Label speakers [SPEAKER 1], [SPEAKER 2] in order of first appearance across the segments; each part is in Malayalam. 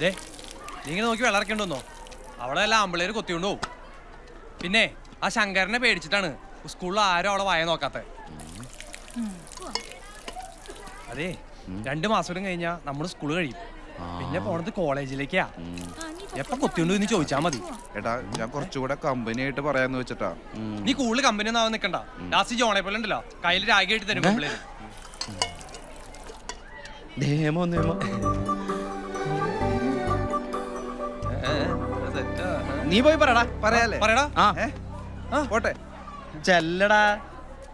[SPEAKER 1] ദേ നീ ഇങ്ങനെ നോക്കി വെള്ളറക്കണ്ടോന്നോ അവിടെ എല്ലാം ആമ്പിളേര് കൊത്തിക്കൊണ്ട് പോകും പിന്നെ ആ ശങ്കരനെ പേടിച്ചിട്ടാണ് സ്കൂളിൽ ആരും അവളെ വായ നോക്കാത്ത അതെ രണ്ട് മാസം കൂടി കഴിഞ്ഞാ നമ്മൾ സ്കൂൾ കഴിയും. പിന്നെ പോണത് കോളേജിലേക്കാ. എപ്പൊ കൊത്തിയോണ്ട് എന്ന് ചോദിച്ചാ മതി.
[SPEAKER 2] എടാ ഞാൻ കുറച്ചുകൂടെ കമ്പനി ആയിട്ട് പറയാന്ന് വെച്ചിട്ടാ.
[SPEAKER 1] നീ കൂടുതൽ കമ്പനി ഒന്നും ആവാൻ നിക്കണ്ട. ലാസ്റ്റ് ജോണെ പോലെ ഉണ്ടല്ലോ. കയ്യിൽ രാഗിയായിട്ട് തരും.
[SPEAKER 3] നിയമോ നിയമോ നീ പോയി പറടാ.
[SPEAKER 2] പറയാലേ
[SPEAKER 1] പറയടാ.
[SPEAKER 3] ആ.
[SPEAKER 2] പോട്ടെ.
[SPEAKER 3] ചെല്ലടാ.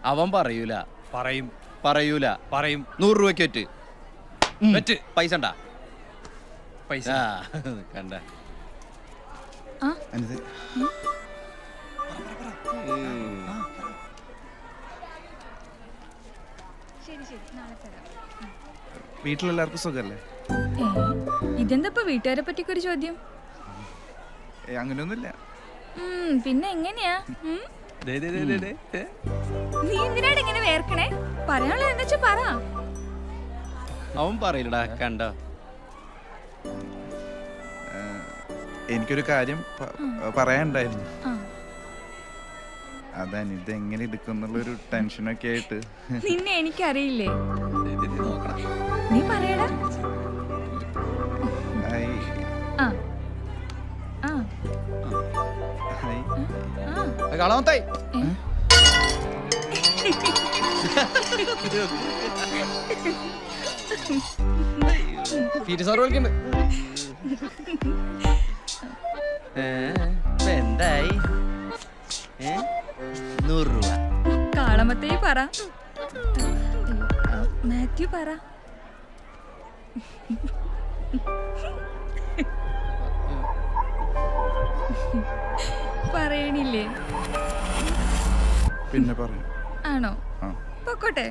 [SPEAKER 3] അവൻ പറയൂല.
[SPEAKER 1] പറയും.
[SPEAKER 3] പറയൂല.
[SPEAKER 1] പറയും.
[SPEAKER 3] നൂറ് രൂപയ്ക്ക് വെറ്റ്.
[SPEAKER 1] വെറ്റ്.
[SPEAKER 3] പൈസ ഉണ്ടാ?
[SPEAKER 1] പൈസ.
[SPEAKER 3] കണ്ട.
[SPEAKER 2] വീട്ടിലെല്ലാവർക്കും സുഖല്ലേ?
[SPEAKER 4] ഇതെന്താ ഇപ്പൊ വീട്ടുകാരെ പറ്റിയൊക്കെ ഒരു ചോദ്യം?
[SPEAKER 2] അങ്ങനെയൊന്നുമില്ല.
[SPEAKER 4] പിന്നെ എങ്ങനെയാ?
[SPEAKER 1] ദേ, ദേ, ദേ, ദേ, ദേ.
[SPEAKER 4] നീ എന്തിനാണ് ഇങ്ങനെ വേർക്കണേ? പറയാനുള്ളത് എന്താ പറ.
[SPEAKER 3] അവൻ പറയില്ലടാ കണ്ടോ?
[SPEAKER 2] എനിക്കൊരു കാര്യം പറയാനുണ്ടായിരുന്നു.
[SPEAKER 4] ആ.
[SPEAKER 2] അതാണ് ഇത് എങ്ങനെ എടുക്കുന്നുള്ളൊരു ടെൻഷനൊക്കെ ആയിട്ട്.
[SPEAKER 4] നിന്നെ എനിക്കറിയില്ലേ. നീ പറയടാ.
[SPEAKER 3] വിളിക്കണ്ട്. എന്തായി? നൂറ് രൂപ.
[SPEAKER 4] കാളമത്തേ പറ. മാത്യു പറ. പറയണില്ലേ?
[SPEAKER 2] പിന്നെ പറഞ്ഞു
[SPEAKER 4] ആണോ?
[SPEAKER 2] ആ.
[SPEAKER 4] പൊക്കോട്ടെ.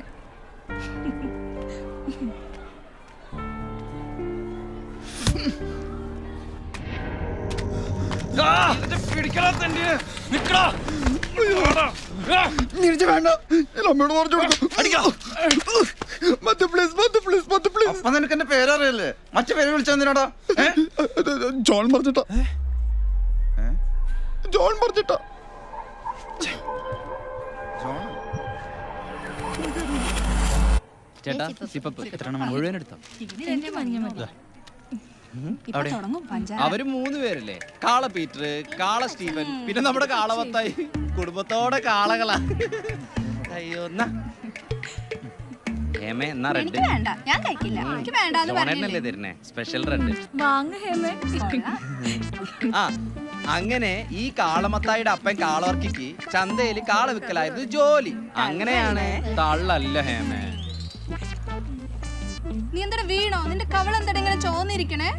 [SPEAKER 2] വേണ്ട. അമ്മയോട് പറഞ്ഞു അപ്പൊ നിനക്ക് എന്റെ പേരറിയല്ലേ? മറ്റു പേര് വിളിച്ചെന്തിനാടാ
[SPEAKER 5] ജോൺ പറഞ്ഞിട്ടാ ജോൺ പറഞ്ഞിട്ടാ
[SPEAKER 3] ചേട്ടാ സിപ്പപ്പ് എത്ര മുഴുവൻ എടുത്തോ?
[SPEAKER 4] എനിക്ക് മഞ്ഞ മതി
[SPEAKER 6] ഇപ്പൊ തുടങ്ങും പഞ്ചാര.
[SPEAKER 3] അവർ മൂന്ന് പേരല്ലേ? കാള പീറ്റർ കാള സ്റ്റീവൻ പിന്നെ നമ്മുടെ കാളവത്തായി. കുടുംബത്തോടെ കാളകളാ. അയ്യോ എന്നാ എന്നാ റെഡ്?
[SPEAKER 6] എനിക്ക് വേണ്ട ഞാൻ കഴിക്കില്ല. എനിക്ക്
[SPEAKER 3] തരുന്നേ? Special red.
[SPEAKER 4] വാങ്ങ ഹേമേ.
[SPEAKER 3] ആ. അങ്ങനെ ഈ കാളമത്തായുടെ അപ്പൻ കാളവർക്കിക്ക് ചന്തയിൽ കാള വിക്കലായിരുന്നു ജോലി. അങ്ങനെയാണ് തള്ളല്ല ഹേമേ.
[SPEAKER 6] നീ എന്താ വീണോ? നിന്റെ കവള എന്താ ഇങ്ങനെ ചോന്നിരിക്കണേ?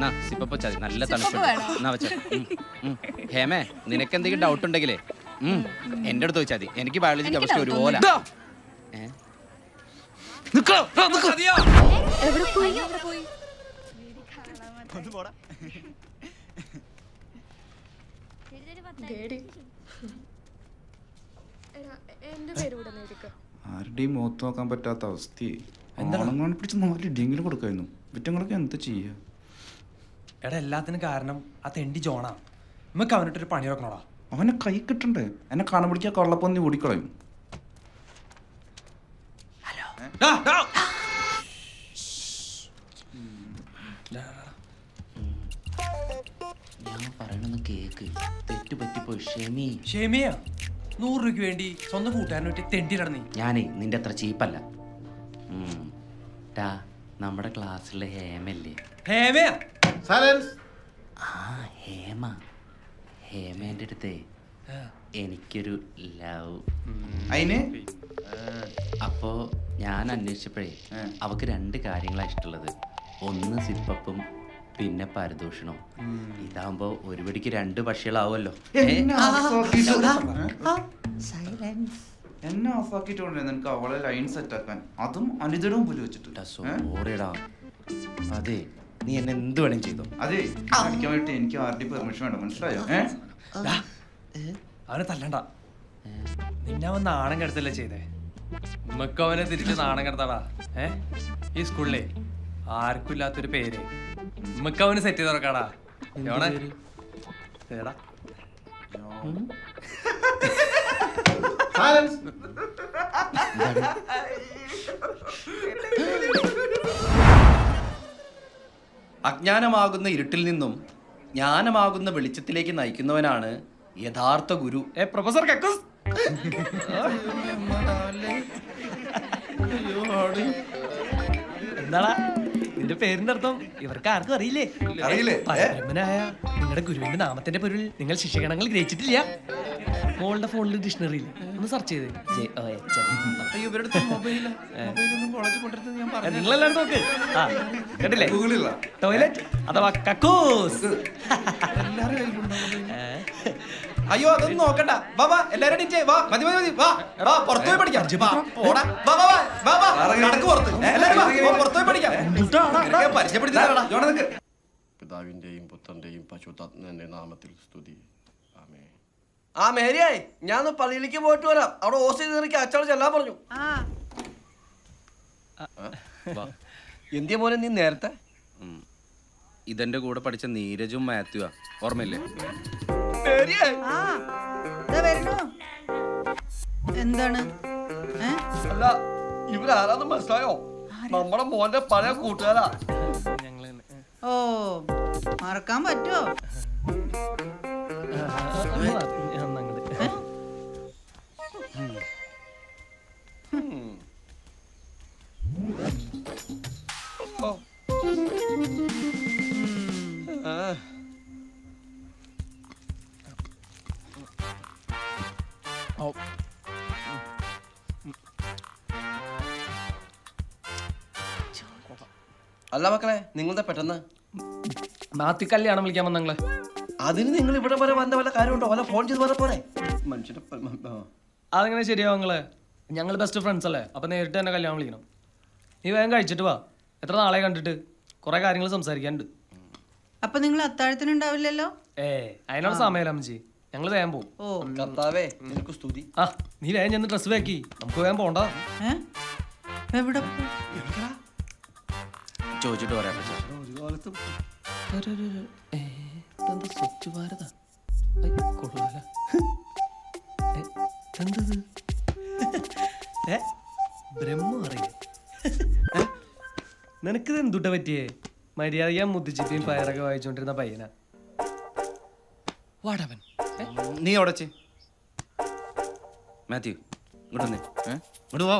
[SPEAKER 3] നാ, സിപ്പപ്പ ചതി നല്ല
[SPEAKER 6] സിപ്പപ്പ്
[SPEAKER 3] തണുപ്പ്
[SPEAKER 6] വേണോ?
[SPEAKER 3] എന്നാ വെച്ച ഹേമേ നിനക്ക് എന്തെങ്കിലും ഡൗട്ട് ഉണ്ടെങ്കിലേ ഉം, എന്റെ അടുത്ത് വെച്ചാൽ മതി. എനിക്ക് ബയോളജി
[SPEAKER 6] എനിക്ക്
[SPEAKER 3] കെമിസ്ട്രി
[SPEAKER 6] doubt
[SPEAKER 3] ഒരുപോലെ. ഏ?
[SPEAKER 4] എവിടെ പോയി?
[SPEAKER 2] ആരുടെയും മുഖത്ത് നോക്കാൻ പറ്റാത്ത അവസ്ഥയെ ഓണങ്ങോണ്ട് പിടിച്ച് നാല് ഇടിയെങ്കിലും കൊടുക്കായിരുന്നു. വിറ്റങ്ങളൊക്കെ എന്താ ചെയ്യാ?
[SPEAKER 1] എടാ എല്ലാത്തിനും കാരണം ആ തെണ്ടി ജോണാ. നമുക്ക് അവനിട്ടൊരു പണി വെക്കണോടാ.
[SPEAKER 2] അവനെ കൈ കിട്ടണ്ടേ? എന്നെ കാണാൻ പിടിക്കാൻ കള്ളപ്പൊന്നി ഓടിക്കളയും.
[SPEAKER 1] ഡാ,
[SPEAKER 3] ഞാൻ പറയണെന്ന് കേക്ക്. തെറ്റ് പറ്റിപ്പോയി. ക്ഷമി
[SPEAKER 1] ഷെമിയ? നൂറ് രൂപയ്ക്ക് വേണ്ടി സ്വന്തം കൂട്ടുകാരനെ പറ്റി തെണ്ടിയിട നീ
[SPEAKER 3] ഞാനേ നിന്റെ അത്ര ചീപ്പല്ല. ഉം. ടാ നമ്മുടെ ക്ലാസ്സിലെ ഹേമല്ലേ
[SPEAKER 1] ഹേമയാ?
[SPEAKER 3] ആ ഹേമ. ഹേമേന്റെ അടുത്തേ. എനിക്കൊരു ലവ്.
[SPEAKER 2] അതിന്
[SPEAKER 3] അപ്പോ ഞാൻ അന്വേഷിച്ചപ്പോഴേ അവക്ക് രണ്ട് കാര്യങ്ങളാണ് ഇഷ്ടമുള്ളത്. ഒന്ന് സിപ്പപ്പും പിന്നെ പരദൂഷണം ഇതാകുമ്പോ ഒരു പിടിക്ക് രണ്ട് പക്ഷികളാവുമല്ലോ.
[SPEAKER 2] എന്നെ ഓഫാക്കിട്ടോണ്ടേ നിനക്ക് അവളെ ലൈൻ സെറ്റ് ആക്കാൻ അതും അനുദിടവും പോലും വെച്ചിട്ട്.
[SPEAKER 3] സോറിടാ അതെ നീ എന്നെ എന്ത് വേണം ചെയ്തോ.
[SPEAKER 2] അതെ പഠിക്കാൻ വേണ്ടി എനിക്ക് ആരുടെ പെർമിഷൻ വേണ്ട മനസ്സിലായോ?
[SPEAKER 1] അവനെ തല്ലണ്ട. നിന്നെ അവൻ നാണം കെടുത്തല്ലേ ചെയ്തേ? നമുക്ക് അവനെ തിരിച്ച് നാണം കെടുത്താടാ. ഏ? ഈ സ്കൂളിലെ.
[SPEAKER 7] ആർക്കും ഇല്ലാത്തൊരു പേര്. നമുക്ക് അവന് സെറ്റ് ചെയ്ത് തുറക്കാടാ. എവിടെ? ഏടാ
[SPEAKER 3] അജ്ഞാനമാകുന്ന ഇരുട്ടിൽ നിന്നും ജ്ഞാനമാകുന്ന വെളിച്ചത്തിലേക്ക് നയിക്കുന്നവനാണ് യഥാർത്ഥ ഗുരു.
[SPEAKER 7] ഏ പ്രൊഫസർ കക്കൂസ്. എന്താടാ? നിന്റെ പേരിന്റെ അർത്ഥം ഇവർക്ക് ആർക്കും അറിയില്ലേ?
[SPEAKER 3] അറിയില്ലേ?
[SPEAKER 7] പരബ്രഹ്മനായ നിങ്ങളുടെ ഗുരുവിന്റെ നാമത്തിന്റെ പൊരുൾ നിങ്ങൾ ശിക്ഷകണങ്ങൾ ഗ്രഹിച്ചിട്ടില്ല. മോളുടെ ഫോണിൽ ഡിക്ഷണറി ഒന്ന് സെർച്ച് ചെയ്ത്. നിങ്ങളെല്ലാരും നോക്ക്. ആ കണ്ടില്ലേ? ടോയ്ലറ്റ് അഥവാ കക്കൂസ്. ഏ?
[SPEAKER 3] അയ്യോ അതൊന്നും നോക്കണ്ട. വാ വാ എല്ലാരും എണീറ്റേ വാ മതി മതി മതി. വാ എടാ പുറത്തു പോയി പഠിക്കാം. വാ, പോടാ. വാ വാ വാ വാ വാ. നടക്ക് പുറത്ത്. എല്ലാരും വാ, പുറത്ത് പോയി പഠിക്കാം. ജോണ നിക്ക്.
[SPEAKER 8] പിതാവിന്റെയും പുത്രന്റെയും പശുതാത്മന്റെ നാമത്തിൽ സ്തുതി. ആമേ
[SPEAKER 9] ആ മേരിയായി ഞാൻ പള്ളിയിലേക്ക് പോയിട്ട് വരാം. അവിടെ ഓസ് നിറക്കി അച്ചാട് ചെല്ലാൻ പറഞ്ഞു. എന്തിയ മോനെ നീ നേരത്തെ?
[SPEAKER 3] ഇതെന്റെ കൂടെ പഠിച്ച നീരജും മാത്യുവാ. ഓർമ്മയില്ലേ?
[SPEAKER 9] മേരിയായി
[SPEAKER 10] എന്താണ്? ഏ?
[SPEAKER 9] അല്ല ഇവരാരാന്ന് മനസ്സിലായോ? നമ്മുടെ മോന്റെ പഴയ കൂട്ടുകാരാ.
[SPEAKER 10] ഓ മറക്കാൻ പറ്റുമോ
[SPEAKER 7] ഞാൻ
[SPEAKER 9] അല്ല മക്കളെ നിങ്ങളുടെ പെട്ടെന്ന്.
[SPEAKER 7] മാത്തി കല്യാണം വിളിക്കാൻ വന്ന
[SPEAKER 9] അതിന് നിങ്ങൾ ഇവിടെ വരെ വന്ന വല്ല കാര്യമുണ്ടോ? വല്ല ഫോൺ ചെയ്ത് വരെ പോരെ? മനുഷ്യന്റെ ആ.
[SPEAKER 7] അതെങ്ങനെ ശരിയാവും നിങ്ങൾ? ഞങ്ങൾ ബെസ്റ്റ് ഫ്രണ്ട്സ് അല്ലേ? അപ്പൊ നേരിട്ട് തന്നെ കല്യാണം വിളിക്കണം. നീ വേഗം കഴിച്ചിട്ട് വാ. എത്ര നാളെ കണ്ടിട്ട്? കുറെ കാര്യങ്ങൾ സംസാരിക്കാനുണ്ട്.
[SPEAKER 10] അപ്പൊ നിങ്ങൾ അത്താഴത്തിനുണ്ടാവില്ലല്ലോ?
[SPEAKER 7] ഏ അതിനുള്ള സമയമില്ല അമ്മച്ചി. ഞങ്ങൾ വേഗം പോകും
[SPEAKER 10] ഓ.
[SPEAKER 9] കർത്താവേ നിനക്ക് സ്തുതി.
[SPEAKER 7] ആ നീ വേഗം ചെന്ന് ഡ്രസ് വെക്കി നമുക്ക് വേഗം പോണ്ട.
[SPEAKER 10] എവിടെ പോ?
[SPEAKER 3] ചോദിച്ചിട്ട് പറയാം പക്ഷേ
[SPEAKER 7] സ്വച്ഛ് ഭാരത കൊള്ളാല എന്തത് ഏ? ബ്രഹ്മം അറിയ നിനക്കിത് എന്തുട്ട പറ്റിയേ മര്യാദ മുദ്ദിച്ചിട്ടും പയറൊക്കെ വായിച്ചോണ്ടിരുന്ന പയ്യനാ വാടവൻ
[SPEAKER 3] നീ ഉടച്ച് മാത്യു ഇങ്ങോട്ട് വന്നേ? ഇങ്ങോട്ട് പോ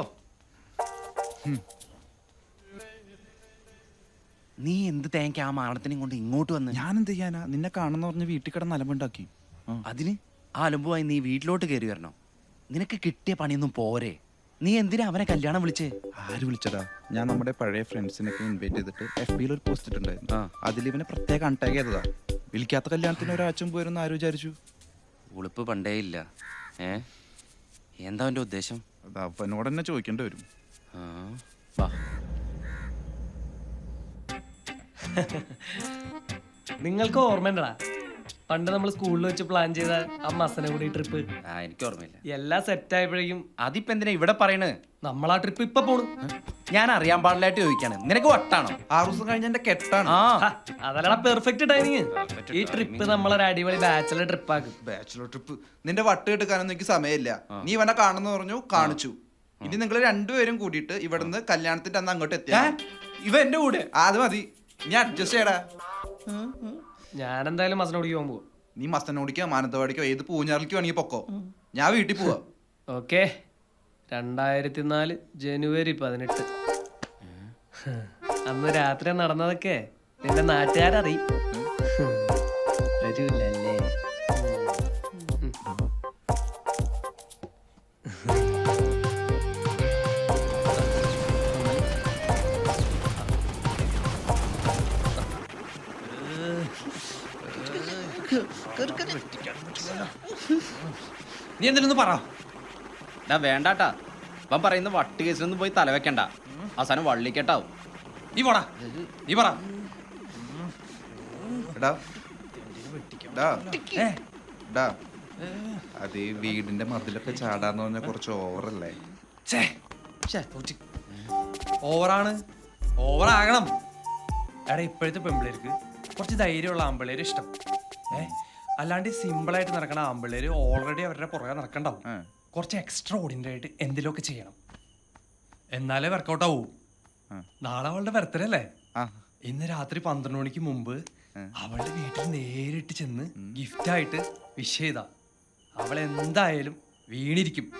[SPEAKER 3] നീ എന്ത് തേങ്ങ ആ മാണത്തിനെയും കൊണ്ട് ഇങ്ങോട്ട് വന്ന്?
[SPEAKER 2] ഞാൻ എന്ത് ചെയ്യാനാ? നിന്നെ കാണുന്ന പറഞ്ഞ് വീട്ടിൽ കിടന്ന് അലമ്പുണ്ടാക്കി.
[SPEAKER 3] അതിന് ആ അലമ്പുമായി നീ വീട്ടിലോട്ട് കയറി വരണോ? നിനക്ക് കിട്ടിയ പണിയൊന്നും പോരെ. നീ എന്തിനാ അവനെ കല്യാണം വിളിച്ചേ?
[SPEAKER 2] ആര് വിളിച്ചടാ ഞാൻ നമ്മുടെ പഴയ ഫ്രണ്ട്സിനൊക്കെ ഇൻവൈറ്റ് ചെയ്തിട്ട് എഫ് ബിയിൽ ഒരു പോസ്റ്റ് ഇട്ടുണ്ടായിരുന്നു. അതിൽ ഇവനെ പ്രത്യേക കോൺടാക്ട് ചെയ്തതാ. വിളിക്കാത്ത കല്യാണത്തിന് ഒരാഴ്ച പോയിരുന്നു ആര് വിചാരിച്ചു?
[SPEAKER 3] ഉളുപ്പ് പണ്ടേ ഇല്ല. ഏ? എന്താ അവന്റെ ഉദ്ദേശം?
[SPEAKER 2] അത് അവനോട് തന്നെ ചോദിക്കേണ്ടി വരും.
[SPEAKER 3] ആ, വാ
[SPEAKER 7] നിങ്ങൾക്ക് ഓർമ്മയുണ്ടടാ? പണ്ട് നമ്മൾ സ്കൂളിൽ വെച്ച് പ്ലാൻ ചെയ്ത ആ മസന കൂടി ട്രിപ്പ്
[SPEAKER 3] ആ എനിക്ക് ഓർമ്മയില്ല.
[SPEAKER 7] എല്ലാം സെറ്റ് ആയപ്പോഴേക്കും
[SPEAKER 3] അതിപ്പോ എന്തിനാ ഇവിടെ പറയണത്?
[SPEAKER 7] നമ്മൾ ആ ട്രിപ്പ് ഇപ്പൊ പോണു.
[SPEAKER 3] ഞാൻ അറിയാൻ പാടില്ലായിട്ട് ചോദിക്കാണ്. നിനക്ക് വട്ടാണോ?
[SPEAKER 2] ആറു ദിവസം കഴിഞ്ഞ എന്റെ കെട്ടാണ്.
[SPEAKER 3] ആ.
[SPEAKER 7] അതല്ലടാ പെർഫെക്റ്റ് ടൈമിങ് ഈ ട്രിപ്പ് നമ്മളൊരു അടിപൊളി ബാച്ചിലർ ട്രിപ്പ് ആക്കും.
[SPEAKER 2] ബാച്ചിലർ ട്രിപ്പ് നിന്റെ വട്ട് കെട്ടുക്കാനൊന്നും എനിക്ക് സമയമില്ല. നീ ഇവനെ കാണുന്നു പറഞ്ഞു കാണിച്ചു. ഇനി നിങ്ങൾ രണ്ടുപേരും കൂടിയിട്ട് ഇവിടുന്ന് കല്യാണത്തിന്റെ അന്ന് അങ്ങോട്ട് എത്തിയാ
[SPEAKER 3] ഇവ എന്റെ കൂടെ?
[SPEAKER 2] ആ, അത് മതി. നീ അഡ്ജസ്റ്റ് ചെയ്യടാ
[SPEAKER 7] ഞാൻ എന്തായാലും മസനോടിക്ക് പോകാൻ പോകും
[SPEAKER 2] നീ മസ്തനോടിക്കോ മാനന്തവാടിക്കോ ഏത് പൂഞ്ഞാറിലേക്കോ വേണമെങ്കിൽ പൊക്കോ. ഞാൻ വീട്ടിൽ പോവാ.
[SPEAKER 7] ഓക്കെ. രണ്ടായിരത്തി നാല് ജനുവരി പതിനെട്ട്. അന്ന് രാത്രി നടന്നതൊക്കെ നിന്റെ നാട്ടുകാരറിയും. നീ എന്തിനൊന്ന് പറ.
[SPEAKER 3] ഡാ വേണ്ടാട്ടാ. ഇവൻ പറയുന്ന വട്ട് കേസിലൊന്നും പോയി തലവെക്കണ്ട. അവസാനം വള്ളിക്കട്ടാവും.
[SPEAKER 7] നീ പോടാ. നീ പറ.
[SPEAKER 2] എടാ. ഡാ. ഡാ. അത് ഈ വീടിന്റെ മതിലൊക്കെ ചാടാന്ന് പറഞ്ഞ കുറച്ച് ഓവറല്ലേ?
[SPEAKER 7] ഓവറാണ്. ഓവറാകണം.
[SPEAKER 1] എടാ ഇപ്പോഴത്തെ പെമ്പിളേർക്ക് കുറച്ച് ധൈര്യമുള്ള ആമ്പിള്ളേര് ഇഷ്ടം. ഏ? അല്ലാണ്ട് സിമ്പിൾ ആയിട്ട് നടക്കണ ആമ്പിള്ളേര് ഓൾറെഡി അവരുടെ പുറകെ നടക്കണ്ടാവും. കുറച്ച് എക്സ്ട്രാ ഓർഡിനറി ആയിട്ട് എന്തെങ്കിലുമൊക്കെ ചെയ്യണം. എന്നാലേ വർക്കൗട്ട് ആവൂ. നാളെ അവളുടെ ബർത്ത്ഡേ അല്ലേ? ഇന്ന് രാത്രി പന്ത്രണ്ട് മണിക്ക് മുമ്പ് അവളുടെ വീട്ടിൽ നേരിട്ട് ചെന്ന് ഗിഫ്റ്റ് ആയിട്ട് വിഷ് ചെയ്താ. അവൾ എന്തായാലും വീണിരിക്കും.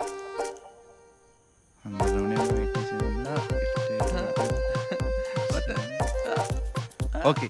[SPEAKER 2] ഓക്കെ.